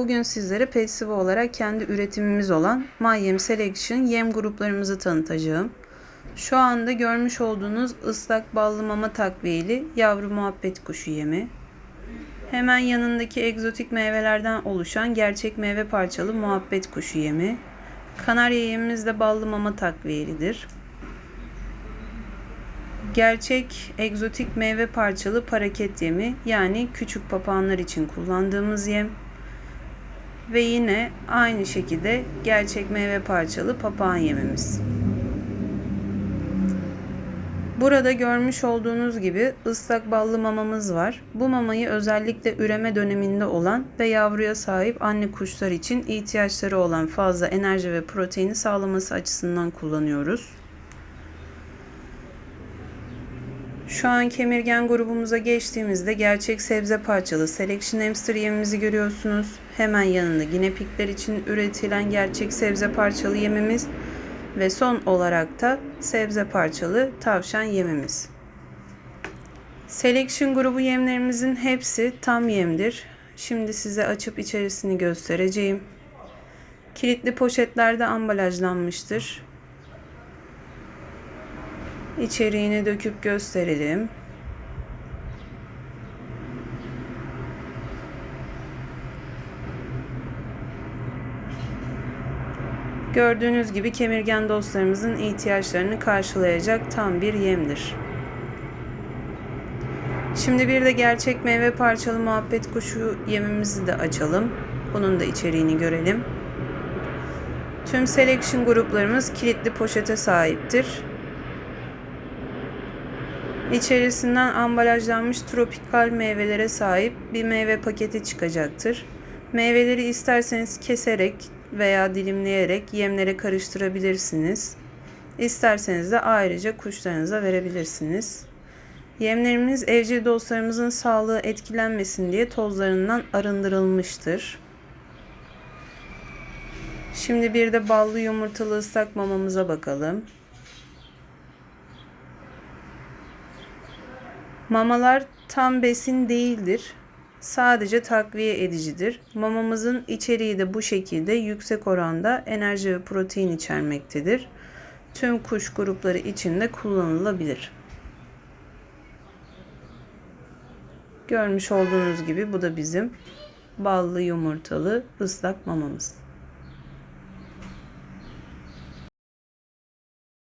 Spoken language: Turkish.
Bugün sizlere Pessivo olarak kendi üretimimiz olan My Yem Selection yem gruplarımızı tanıtacağım. Şu anda görmüş olduğunuz ıslak ballı mama takviyeli yavru muhabbet kuşu yemi. Hemen yanındaki egzotik meyvelerden oluşan gerçek meyve parçalı muhabbet kuşu yemi. Kanarya yemimiz de ballı mama takviyelidir. Gerçek egzotik meyve parçalı paraket yemi yani küçük papağanlar için kullandığımız yem. Ve yine aynı şekilde gerçek meyve parçalı papağan yemimiz. Burada görmüş olduğunuz gibi ıslak ballı mamamız var. Bu mamayı özellikle üreme döneminde olan ve yavruya sahip anne kuşlar için ihtiyaçları olan fazla enerji ve proteini sağlaması açısından kullanıyoruz. Şu an kemirgen grubumuza geçtiğimizde gerçek sebze parçalı Selection Hamster yemimizi görüyorsunuz. Hemen yanında ginepikler için üretilen gerçek sebze parçalı yemimiz ve son olarak da sebze parçalı tavşan yemimiz. Selection grubu yemlerimizin hepsi tam yemdir. Şimdi size açıp içerisini göstereceğim. Kilitli poşetlerde ambalajlanmıştır. İçeriğini döküp gösterelim. Gördüğünüz gibi kemirgen dostlarımızın ihtiyaçlarını karşılayacak tam bir yemdir. Şimdi bir de gerçek meyve parçalı muhabbet kuşu yemimizi de açalım. Bunun da içeriğini görelim. Tüm selection gruplarımız kilitli poşete sahiptir. İçerisinden ambalajlanmış tropikal meyvelere sahip bir meyve paketi çıkacaktır. Meyveleri isterseniz keserek veya dilimleyerek yemlere karıştırabilirsiniz. İsterseniz de ayrıca kuşlarınıza verebilirsiniz. Yemlerimiz evcil dostlarımızın sağlığı etkilenmesin diye tozlarından arındırılmıştır. Şimdi bir de ballı yumurtalı ıslak mamamıza bakalım. Mamalar tam besin değildir. Sadece takviye edicidir. Mamamızın içeriği de bu şekilde yüksek oranda enerji ve protein içermektedir. Tüm kuş grupları için de kullanılabilir. Görmüş olduğunuz gibi bu da bizim ballı yumurtalı ıslak mamamız.